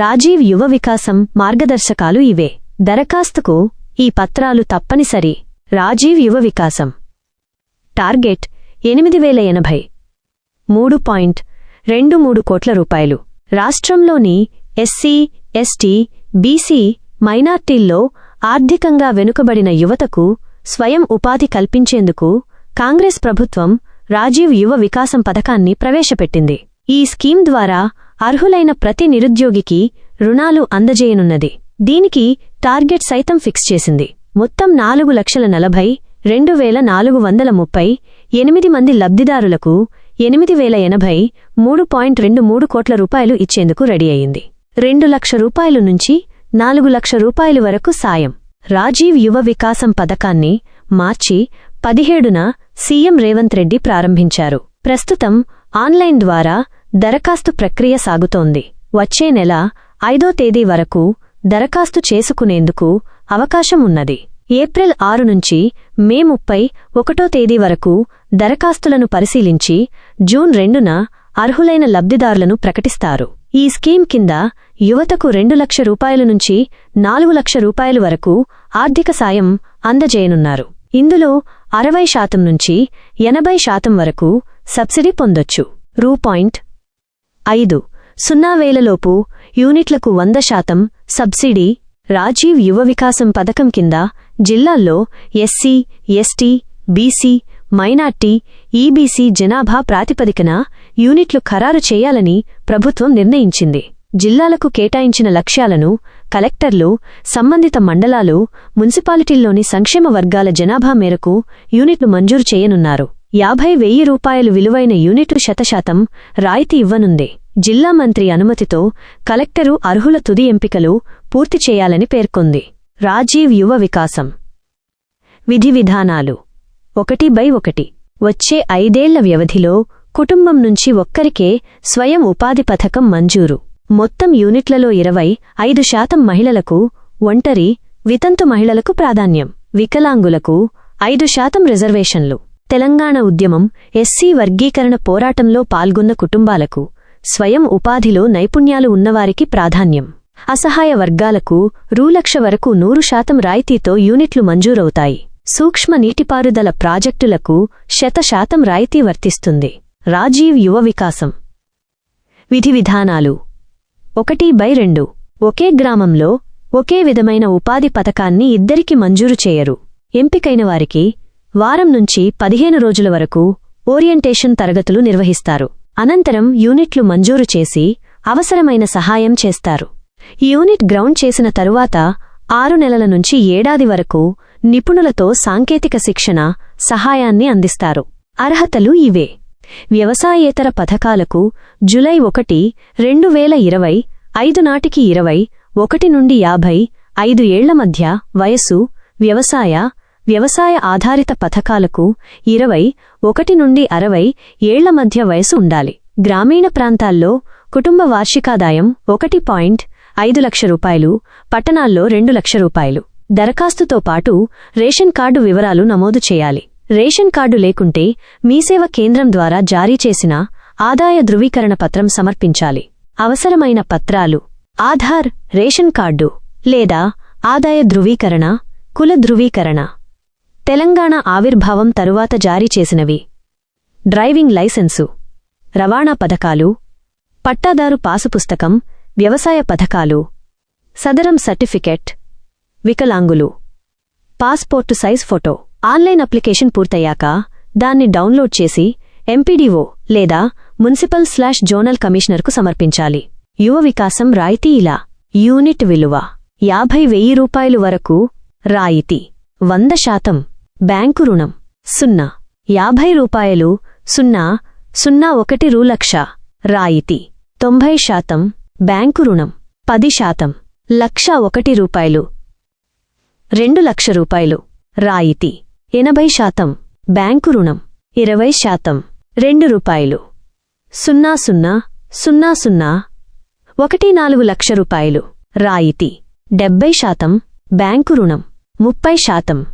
రాజీవ్ యువ వికాసం మార్గదర్శకాలు ఇవే. దరఖాస్తుకు ఈ పత్రాలు తప్పనిసరి. రాజీవ్ యువ వికాసం. టార్గెట్ ఎనిమిది వేల ఎనభై మూడు పాయింట్ రెండు మూడు కోట్ల రూపాయలు. రాష్ట్రంలోని ఎస్సీ ఎస్టీ బీసీ మైనార్టీల్లో ఆర్థికంగా వెనుకబడిన యువతకు స్వయం ఉపాధి కల్పించేందుకు కాంగ్రెస్ ప్రభుత్వం రాజీవ్ యువ వికాసం పథకాన్ని ప్రవేశపెట్టింది. ఈ స్కీమ్ ద్వారా అర్హులైన ప్రతి నిరుద్యోగికి రుణాలు అందజేయనున్నది. దీనికి టార్గెట్ సైతం ఫిక్స్ చేసింది. మొత్తం నాలుగు లక్షల నలభై రెండు వేల నాలుగు వందల ముప్పై ఎనిమిది మంది లబ్ధిదారులకు ఎనిమిది వేల ఎనభై మూడు పాయింట్ రెండు మూడు కోట్ల రూపాయలు ఇచ్చేందుకు రెడీ అయింది రెండు లక్ష రూపాయలు నుంచి నాలుగు లక్ష రూపాయలు వరకు సాయం. రాజీవ్ యువ వికాసం పథకాన్ని మార్చి పదిహేడున సీఎం రేవంత్ రెడ్డి ప్రారంభించారు. ప్రస్తుతం ఆన్లైన్ ద్వారా దరఖాస్తు ప్రక్రియ సాగుతోంది. వచ్చే నెల ఐదో తేదీ వరకు దరఖాస్తు చేసుకునేందుకు అవకాశం ఉన్నది ఏప్రిల్ ఆరు నుంచి మే ముప్పై ఒకటో తేదీ వరకు దరఖాస్తులను పరిశీలించి జూన్ రెండున అర్హులైన లబ్ధిదారులను ప్రకటిస్తారు. ఈ స్కీమ్ కింద యువతకు రెండు లక్ష రూపాయల నుంచి నాలుగు లక్ష రూపాయల వరకు ఆర్థిక సాయం అందజేయనున్నారు. ఇందులో అరవై శాతం నుంచి ఎనభై శాతం వరకు సబ్సిడీ పొందొచ్చు. రూ. పాయింట్ ఐదు. సున్నా వేలలోపు యూనిట్లకు వంద శాతం సబ్సిడీ రాజీవ్ యువ వికాసం పథకం కింద జిల్లాల్లో SC ST BC minority EBC జనాభా ప్రాతిపదికన యూనిట్లు ఖరారు చేయాలని ప్రభుత్వం నిర్ణయించింది. జిల్లాలకు కేటాయించిన లక్ష్యాలను కలెక్టర్లు సంబంధిత మండలాలు మున్సిపాలిటీల్లోని సంక్షేమ వర్గాల జనాభా మేరకు యూనిట్లు మంజూరు చేయనున్నారు. యాభై వెయ్యి రూపాయలు విలువైన యూనిటు శతశాతం రాయితీ ఇవ్వనుందే. జిల్లా మంత్రి అనుమతితో కలెక్టరు అర్హుల తుది ఎంపికలు పూర్తి చేయాలని పేర్కొంది. రాజీవ్ యువ వికాసం. విధి విధానాలు. ఒకటి బై ఒకటి. వచ్చే ఐదేళ్ళ వ్యవధిలో కుటుంబం నుంచి ఒక్కరికే స్వయం ఉపాధి పథకం మంజూరు. మొత్తం యూనిట్లలో ఇరవై ఐదు శాతం మహిళలకు ఒంటరి వితంతు మహిళలకు ప్రాధాన్యం. వికలాంగులకు ఐదు శాతం రిజర్వేషన్లు. తెలంగాణ ఉద్యమం ఎస్సీ వర్గీకరణ పోరాటంలో పాల్గొన్న కుటుంబాలకు స్వయం ఉపాధిలో నైపుణ్యాలు ఉన్నవారికి ప్రాధాన్యం. అసహాయ వర్గాలకు రూలక్ష వరకు నూరు శాతం రాయితీతో యూనిట్లు మంజూరవుతాయి. సూక్ష్మ నీటిపారుదల ప్రాజెక్టులకు శతశాతం రాయితీ వర్తిస్తుంది. రాజీవ్ యువ వికాసం. విధి విధానాలు. ఒకటి బై రెండు. ఒకే గ్రామంలో ఒకే విధమైన ఉపాధి పథకాన్ని ఇద్దరికి మంజూరు చేయరు. ఎంపికైన వారికి వారం నుంచి పదిహేను రోజుల వరకు ఓరియంటేషన్ తరగతులు నిర్వహిస్తారు. అనంతరం యూనిట్లు మంజూరు చేసి అవసరమైన సహాయం చేస్తారు. యూనిట్ గ్రౌండ్ చేసిన తరువాత ఆరు నెలల నుంచి ఏడాది వరకు నిపుణులతో సాంకేతిక శిక్షణ సహాయాన్ని అందిస్తారు. అర్హతలు ఇవే. వ్యవసాయేతర పథకాలకు జులై ఒకటి రెండు వేల ఇరవై ఐదు నాటికి ఇరవై ఒకటి నుండి యాభై ఐదు ఏళ్ళ మధ్య వయస్సు వ్యవసాయ వ్యవసాయ ఆధారిత పథకాలకు ఇరవై ఒకటి నుండి అరవై ఏళ్ళ మధ్య వయసు ఉండాలి. గ్రామీణ ప్రాంతాల్లో కుటుంబ వార్షికాదాయం ఒకటి పాయింట్ ఐదు లక్ష రూపాయలు పట్టణాల్లో రెండు లక్ష రూపాయలు. దరఖాస్తుతో పాటు రేషన్ కార్డు వివరాలు నమోదు చేయాలి. రేషన్ కార్డు లేకుంటే మీసేవ కేంద్రం ద్వారా జారీ చేసిన ఆదాయ ధృవీకరణ పత్రం సమర్పించాలి. అవసరమైన పత్రాలు. ఆధార్ రేషన్ కార్డు లేదా ఆదాయ ధృవీకరణ కుల ధృవీకరణ. తెలంగాణ ఆవిర్భావం తరువాత జారీ చేసినవి. డ్రైవింగ్ లైసెన్సు రవాణా పథకాలు పట్టాదారు పాసుపుస్తకం వ్యవసాయ పథకాలు సదరం సర్టిఫికెట్ వికలాంగులు passport size photo. Online application పూర్తయ్యాక దాన్ని డౌన్లోడ్ చేసి ఎంపీడీఓ లేదా మున్సిపల్ స్లాష్ జోనల్ కమిషనర్కు సమర్పించాలి. యువ వికాసం రాయితీ ఇలా. యూనిట్ విలువ యాభై వెయ్యి రూపాయలు వరకు రాయితీ. వంద శాతం. బ్యాంకు రుణం. సున్నా. యాభై రూపాయలు సున్నా సున్నా ఒకటి రూలక్ష రాయితీ. తొంభై శాతం బ్యాంకు రుణం. పది శాతం లక్ష ఒకటి రూపాయలు. రెండు లక్ష రూపాయలు. రాయితీ. ఎనభై శాతం బ్యాంకు రుణం. ఇరవై శాతం రెండు రూపాయలు. సున్నా సున్నా సున్నా సున్నా ఒకటి నాలుగు లక్ష రూపాయలు. రాయితీ. డెబ్బై శాతం బ్యాంకు రుణం. ముప్పై శాతం